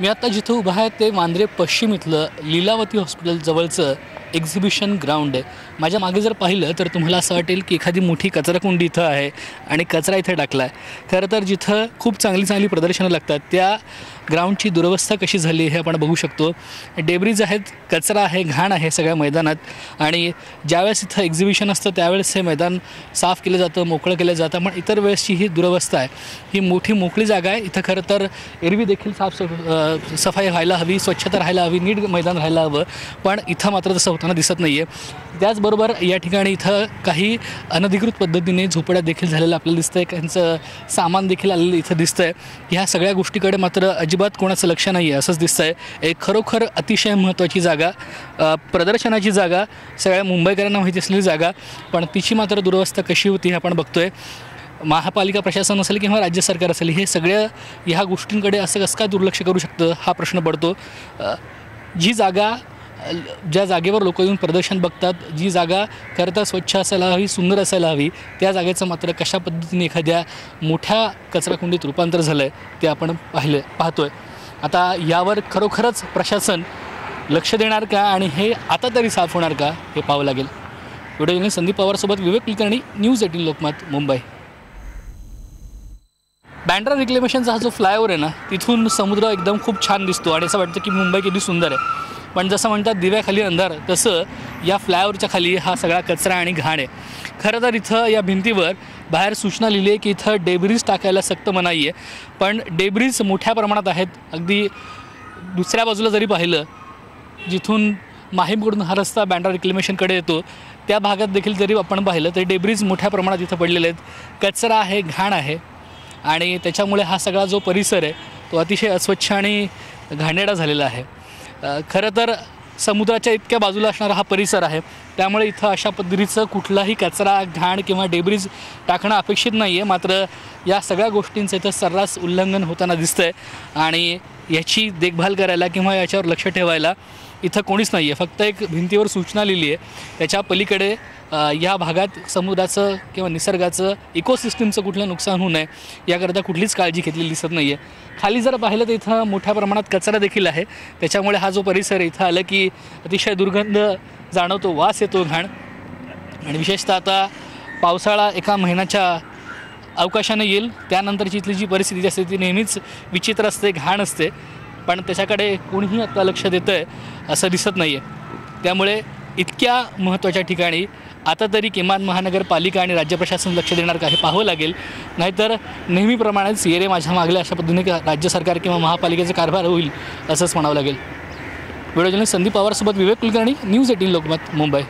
मी आता जिथं उभा आहे ते मांद्रे पश्चिम इथलं लीलावती हॉस्पिटल जवळचं. एक्झिबिशन ग्राउंड आहे. माझ्या मागे जर पाहिलं तर तुम्हाला असं वाटेल की एखादी मोठी कचराकुंडी इथं आहे आणि कचरा इथं टाकला आहे खरं तर जिथं खूप चांगली चांगली प्रदर्शनं लागतात त्या ग्राउंडची दुरवस्था कशी झाली हे आपण बघू शकतो. डेब्रीज आहेत कचरा आहे घाण आहे सगळ्या मैदानात आणि ज्यावेळेस इथं एक्झिबिशन असतं त्यावेळेस हे मैदान साफ केलं जातं मोकळं केलं जातं. पण इतर वेळेसची ही दुरवस्था आहे. ही मोठी मोकळी जागा आहे. इथं खरं तर एरवी देखील साफ सफाई व्हायला हवी स्वच्छता राहायला हवी नीट मैदान राहायला हवं. पण इथं मात्र तसं होताना दिसत नाही आहे त्याचबरोबर या ठिकाणी इथं काही अनधिकृत पद्धतीने झोपड्या देखील झालेल्या आपल्याला दिसतं आहे त्यांचं सामान देखील आलेलं इथं दिसतं आहे ह्या सगळ्या गोष्टीकडे मात्र अजिबात कोणाचं लक्ष नाही आहे असंच दिसतं आहे एक खरोखर अतिशय महत्त्वाची जागा प्रदर्शनाची जागा सगळ्या मुंबईकरांना माहिती असलेली जागा पण तिची मात्र दुरवस्था कशी होती हे आपण बघतो आहे महापालिका प्रशासन असेल किंवा राज्य सरकार असेल हे सगळ्या ह्या गोष्टींकडे असं कसं काय दुर्लक्ष करू शकतं हा प्रश्न पडतो. जी जागा ज्या जागेवर लोक येऊन प्रदर्शन बघतात जी जागा करता स्वच्छ असायला हवी सुंदर असायला हवी त्या जागेचं मात्र कशा पद्धतीने एखाद्या मोठ्या कचराकुंडीत रूपांतर झालं आहे ते आपण पाहिलं पाहतोय. आता यावर खरोखरच प्रशासन लक्ष देणार का आणि हे आता तरी साफ होणार का हे पाहावं लागेल. व्हिडिओ संदीप पवारसोबत विवेक कुलकर्णी न्यूज एटीन लोकमत मुंबई. बँड्रा रिक्लेमेशनचा हा जो फ्लायओव्हर आहे ना तिथून समुद्र एकदम खूप छान दिसतो आणि असं वाटतं की मुंबई किती सुंदर आहे. पण जसं म्हणतात दिव्याखाली अंधार तसं या फ्लायओव्हरच्या खाली हा सगळा कचरा आणि घाण आहे. खरं तर इथं या भिंतीवर बाहेर सूचना लिहिली आहे की इथं डेब्रीज टाकायला सक्त मनाई आहे. पण डेब्रीज मोठ्या प्रमाणात आहेत. अगदी दुसऱ्या बाजूला जरी पाहिलं जिथून माहीमकडून हा रस्ता बँड्रा रिक्लेमेशनकडे येतो त्या भागात देखील जरी आपण पाहिलं तर डेब्रीज मोठ्या प्रमाणात इथं पडलेले आहेत. कचरा आहे घाण आहे. आणि त्याच्यामुळे हा सगळा जो परिसर आहे तो अतिशय अस्वच्छ आणि घाणेरडा झालेला आहे. खरं तर समुद्राच्या इतक्या बाजूला असणारा हा परिसर आहे. त्यामुळे इथं अशा पद्धतीचं कुठलाही कचरा घाण किंवा डेब्रीज टाकणं अपेक्षित नाही आहे मात्र या सगळ्या गोष्टींचं इथं सर्रास उल्लंघन होताना दिसतं आहे आणि याची देखभाल करायला किंवा याच्यावर लक्ष ठेवायला इथं कोणीच नाही आहे फक्त एक भिंतीवर सूचना लिहिली आहे. त्याच्या पलीकडे या भागात समुद्राचं किंवा निसर्गाचं इकोसिस्टमचं कुठलं नुकसान होऊ नये याकरता कुठलीच काळजी घेतलेली दिसत नाही आहे खाली जर पाहिलं तर इथं मोठ्या प्रमाणात कचरा देखील आहे. त्याच्यामुळे हा जो परिसर आहे इथं आलं की अतिशय दुर्गंध जाणवतो वास येतो घाण. आणि विशेषतः आता पावसाळा एका महिन्याच्या अवकाशाने येईल. त्यानंतरची इथली जी परिस्थिती असते ती नेहमीच विचित्र असते घाण असते. पण त्याच्याकडे कोणीही आत्ता लक्ष देतं आहे असं दिसत नाही आहे त्यामुळे इतक्या महत्त्वाच्या ठिकाणी आता तरी किमान महानगरपालिका आणि राज्य प्रशासन लक्ष देणार का हे पाहावं लागेल. नाहीतर नेहमीप्रमाणेच येरे माझ्या मागल्या अशा पद्धतीने का राज्य सरकार किंवा महापालिकेचा कारभार होईल असंच म्हणावं लागेल. व्हिडिओ जर्नलिस्ट संदीप पवारसोबत विवेक कुलकर्णी न्यूज एटीन लोकमत मुंबई.